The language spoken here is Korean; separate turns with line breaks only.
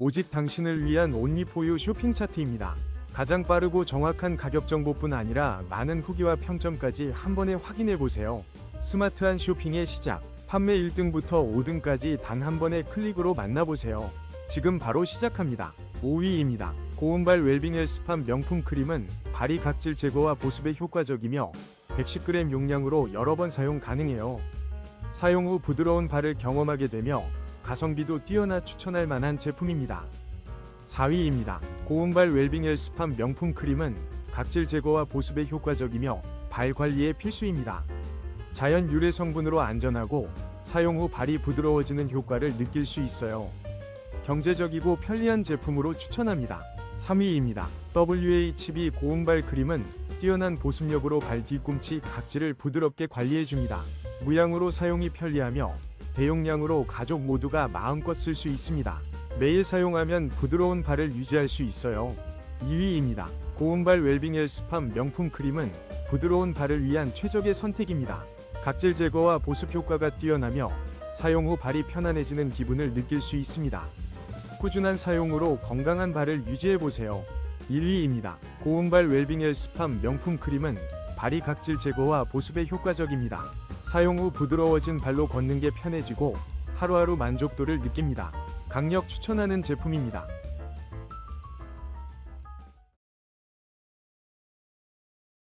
오직 당신을 위한 온리포유 쇼핑 차트입니다. 가장 빠르고 정확한 가격 정보뿐 아니라 많은 후기와 평점까지 한 번에 확인해 보세요. 스마트한 쇼핑의 시작. 판매 1등부터 5등까지 단 한 번의 클릭으로 만나보세요. 지금 바로 시작합니다. 5위입니다. 고운발 웰빙 헬스팜 명품 크림은 발이 각질 제거와 보습에 효과적이며 110g 용량으로 여러 번 사용 가능해요. 사용 후 부드러운 발을 경험하게 되며 가성비도 뛰어나 추천할 만한 제품입니다. 4위입니다. 고운발 웰빙 헬스팜 명품 크림은 각질 제거와 보습에 효과적이며 발 관리에 필수입니다. 자연 유래 성분으로 안전하고 사용 후 발이 부드러워지는 효과를 느낄 수 있어요. 경제적이고 편리한 제품으로 추천합니다. 3위입니다. WHB 고운발 크림은 뛰어난 보습력으로 발 뒤꿈치 각질을 부드럽게 관리해줍니다. 무향으로 사용이 편리하며 대용량으로 가족 모두가 마음껏 쓸 수 있습니다. 매일 사용하면 부드러운 발을 유지할 수 있어요. 2위입니다. 고운발 웰빙 헬스팜 명품 크림은 부드러운 발을 위한 최적의 선택입니다. 각질 제거와 보습 효과가 뛰어나며 사용 후 발이 편안해지는 기분을 느낄 수 있습니다. 꾸준한 사용으로 건강한 발을 유지해 보세요. 1위입니다. 고운발 웰빙 헬스팜 명품 크림은 발이 각질 제거와 보습에 효과적입니다. 사용 후 부드러워진 발로 걷는 게 편해지고 하루하루 만족도를 느낍니다. 강력 추천하는 제품입니다.